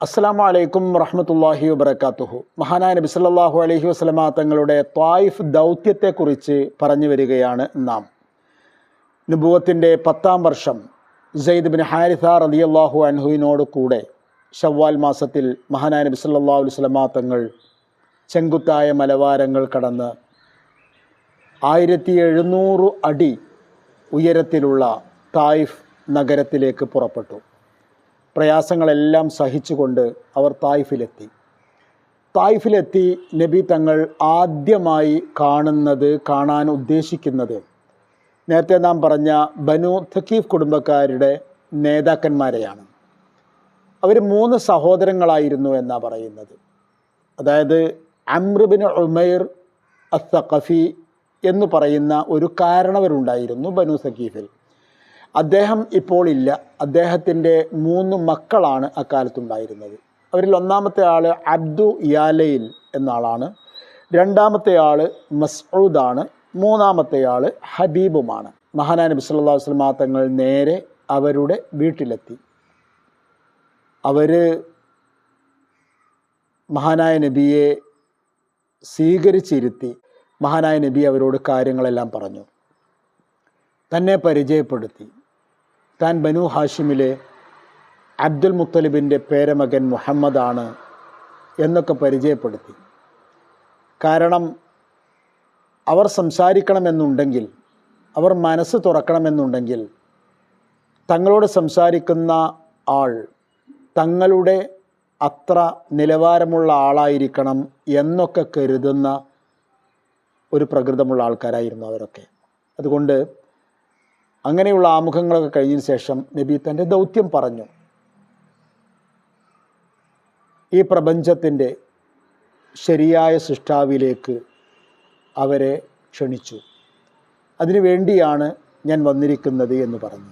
അസ്സാം വലൈക്കും വറഹമത്തല്ലാഹി വബർക്കാത്തുഹു മഹാനായ നബി സല്ലാഹു അലഹി വസ്ലമ തങ്ങളുടെ ത്വായിഫ് ദൗത്യത്തെക്കുറിച്ച് പറഞ്ഞു വരികയാണ് നാം. നുബുവത്തിന്റെ പത്താം വർഷം സെയ്ദ് ബിൻ ഹാരിഥ റളിയല്ലാഹു അൻഹുവിനോട് കൂടെ ഷവ്വാൽ മാസത്തിൽ മഹാനായ നബി അലൈഹി വസ്ലമ തങ്ങൾ ചെങ്കുത്തായ മലവാരങ്ങൾ കടന്ന് ആയിരത്തി എഴുന്നൂറ് അടി ഉയരത്തിലുള്ള തായിഫ് നഗരത്തിലേക്ക് പുറപ്പെട്ടു. പ്രയാസങ്ങളെല്ലാം സഹിച്ചുകൊണ്ട് അവർ തായ്ഫിലെത്തി. തായ്ഫിലെത്തി നബി തങ്ങൾ ആദ്യമായി കാണുന്നത് കാണാൻ ഉദ്ദേശിക്കുന്നത്. നേരത്തെ നാം പറഞ്ഞ ബനു തക്കീഫ് കുടുംബക്കാരുടെ നേതാക്കന്മാരെയാണ്. അവർ മൂന്ന് സഹോദരങ്ങളായിരുന്നു എന്നാണ് പറയുന്നത്. അതായത് അമ്രുബിൻ ഉമൈർ അത്തഖഫി എന്ന് പറയുന്ന ഒരു കാരണവരുണ്ടായിരുന്നു ബനു സക്കീഫിൽ അദ്ദേഹം ഇപ്പോൾ ഇല്ല. അദ്ദേഹത്തിന്റെ മൂന്ന് മക്കളാണ് അക്കാലത്തുണ്ടായിരുന്നത്. അവരിൽ ഒന്നാമത്തെ ആൾ അബ്ദു യാലയിൽ എന്ന ആളാണ് രണ്ടാമത്തെ ആൾ മസ്ഊദാണ്. മൂന്നാമത്തെ ആൾ ഹബീബുമാണ്. മഹാനാ നബി സല്ലല്ലാഹു അലൈഹി വസല്ലം തങ്ങൾ നേരെ അവരുടെ വീട്ടിലെത്തി. അവർ മഹാനായ നബിയെ സ്വീകരിച്ചിരുത്തി. മഹാനായ നബി അവരോട് കാര്യങ്ങളെല്ലാം പറഞ്ഞു. തന്നെ പരിചയപ്പെടുത്തി. താൻ ബനു ഹാഷിമിലെ അബ്ദുൽ മുത്തലിബിന്റെ പേരമകൻ മുഹമ്മദാണ് എന്നൊക്കെ പരിചയപ്പെടുത്തി. കാരണം അവർ സംസാരിക്കണമെന്നുണ്ടെങ്കിൽ അവർ മനസ്സ് തുറക്കണമെന്നുണ്ടെങ്കിൽ തങ്ങളോട് സംസാരിക്കുന്ന ആൾ തങ്ങളുടെ അത്ര നിലവാരമുള്ള ആളായിരിക്കണം എന്നൊക്കെ കരുതുന്ന ഒരു പ്രകൃതമുള്ള ആൾക്കാരായിരുന്നു അവരൊക്കെ. അതുകൊണ്ട് അങ്ങനെയുള്ള ആമുഖങ്ങളൊക്കെ കഴിഞ്ഞതിന് ശേഷം നബി തന്റെ ദൗത്യം പറഞ്ഞു. ഈ പ്രപഞ്ചത്തിന്റെ ശരിയായ സൃഷ്ടാവിലേക്ക് അവരെ ക്ഷണിച്ചു. അതിനു വേണ്ടിയാണ് ഞാൻ വന്നിരിക്കുന്നത് എന്ന് പറഞ്ഞു.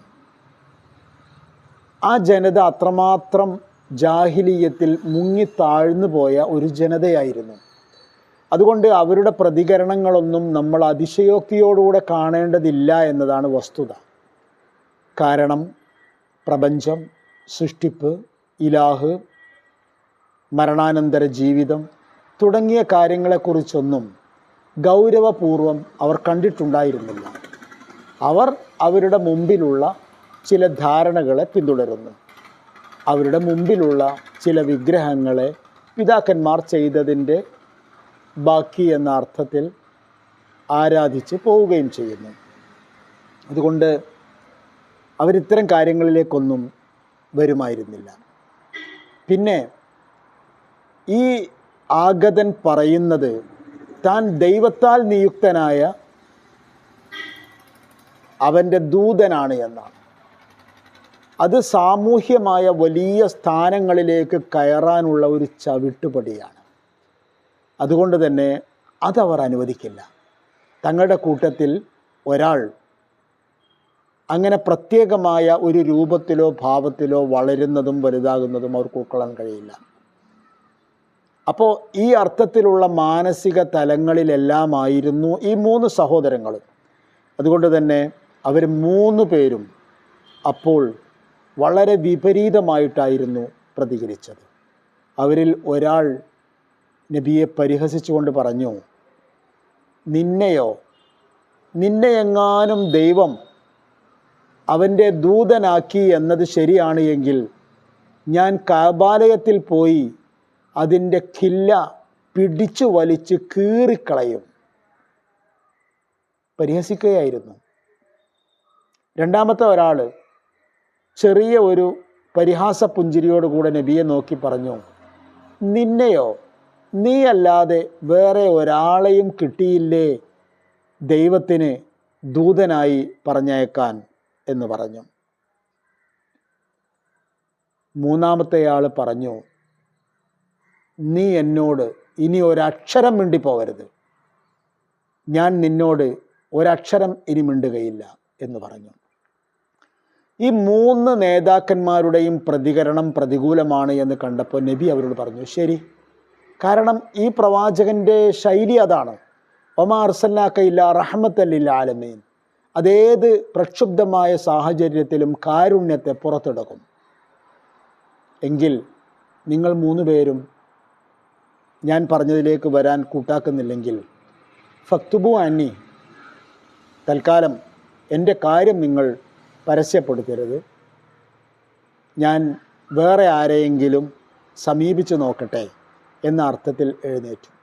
ആ ജനത അത്രമാത്രം ജാഹിലീയത്തിൽ മുങ്ങി താഴ്ന്നു പോയ ഒരു ജനതയായിരുന്നു. അതുകൊണ്ട് അവരുടെ പ്രതികരണങ്ങളൊന്നും നമ്മൾ അതിശയോക്തിയോടുകൂടെ കാണേണ്ടതില്ല എന്നതാണ് വസ്തുത. കാരണം പ്രപഞ്ചം സൃഷ്ടിപ്പ് ഇലാഹ് മരണാനന്തര ജീവിതം തുടങ്ങിയ കാര്യങ്ങളെക്കുറിച്ചൊന്നും ഗൗരവപൂർവം അവർ കണ്ടിട്ടുണ്ടായിരുന്നില്ല. അവർ അവരുടെ മുമ്പിലുള്ള ചില ധാരണകളെ പിന്തുടരുന്നു. അവരുടെ മുമ്പിലുള്ള ചില വിഗ്രഹങ്ങളെ പിതാക്കന്മാർ ചെയ്തതിന്റെ ബാക്കി എന്ന അർത്ഥത്തിൽ ആരാധിച്ച് പോവുകയും ചെയ്യുന്നു. അതുകൊണ്ട് അവരിത്തരം കാര്യങ്ങളിലേക്കൊന്നും വരുമായിരുന്നില്ല. പിന്നെ ഈ ആഗതൻ പറയുന്നത് താൻ ദൈവത്താൽ നിയുക്തനായ അവന്റെ ദൂതനാണ് എന്നാണ്. അത് സാമൂഹ്യമായ വലിയ സ്ഥാനങ്ങളിലേക്ക് കയറാനുള്ള ഒരു ചവിട്ടുപടിയാണ്. അതുകൊണ്ട് തന്നെ അതവർ അനുവദിക്കില്ല. തങ്ങളുടെ കൂട്ടത്തിൽ ഒരാൾ അങ്ങനെ പ്രത്യേകമായ ഒരു രൂപത്തിലോ ഭാവത്തിലോ വളരുന്നതും വലുതാകുന്നതും അവർക്ക് ഉൾക്കൊള്ളാൻ കഴിയില്ല. അപ്പോൾ ഈ അർത്ഥത്തിലുള്ള മാനസിക തലങ്ങളിലെല്ലാമായിരുന്നു ഈ മൂന്ന് സഹോദരങ്ങളും. അതുകൊണ്ട് തന്നെ അവർ മൂന്ന് പേരും അപ്പോൾ വളരെ വിപരീതമായിട്ടായിരുന്നു പ്രതികരിച്ചത്. അവരിൽ ഒരാൾ നബിയെ പരിഹസിച്ചുകൊണ്ട് പറഞ്ഞു നിന്നെയോ? നിന്നെ എങ്ങാനും ദൈവം അവന്റെ ദൂതനാക്കി എന്നത് ശരിയാണ് എങ്കിൽ ഞാൻ കാബാലയത്തിൽ പോയി അതിന്റെ കില്ല പിടിച്ചു വലിച്ച് കീറിക്കളയും. പരിഹസിക്കുകയായിരുന്നു. രണ്ടാമത്തെ ഒരാൾ ചെറിയ ഒരു പരിഹാസ പുഞ്ചിരിയോടുകൂടെ നബിയെ നോക്കി പറഞ്ഞു നിന്നെയോ? നീ അല്ലാതെ വേറെ ഒരാളെയും കിട്ടിയില്ലേ? ദൈവത്തിന് ദൂതനായി പറഞ്ഞേക്കാൻ എന്ന് പറഞ്ഞു. മൂന്നാമത്തെയാൾ പറഞ്ഞു നീ എന്നോട് ഇനി ഒരക്ഷരം മിണ്ടിപ്പോകരുത്. ഞാൻ നിന്നോട് ഒരക്ഷരം ഇനി മിണ്ടുകയില്ല എന്ന് പറഞ്ഞു. ഈ മൂന്ന് നേതാക്കന്മാരുടെയും പ്രതികരണം പ്രതികൂലമാണ് എന്ന് കണ്ടപ്പോൾ നബി അവരോട് പറഞ്ഞു ശരി കാരണം ഈ പ്രവാചകന്റെ ശൈലി അതാണ്. ഒമാ അർസല്ലാക്കയില്ല റഹമത്തല്ലില്ല ആലമീൻ. അതേത് പ്രക്ഷുബ്ധമായ സാഹചര്യത്തിലും കാരുണ്യത്തെ പുറത്തെടുക്കും. എങ്കിൽ നിങ്ങൾ മൂന്ന് പേരും ഞാൻ പറഞ്ഞതിലേക്ക് വരാൻ കൂട്ടാക്കുന്നില്ലെങ്കിൽ ഫക്തുബു അന്നി തൽക്കാലം എന്റെ കാര്യം നിങ്ങൾ പരസ്യപ്പെടുത്തരുത്. ഞാൻ വേറെ ആരെയെങ്കിലും സമീപിച്ചു നോക്കട്ടെ. എന്ന അർത്ഥത്തിൽ എഴുന്നേറ്റു.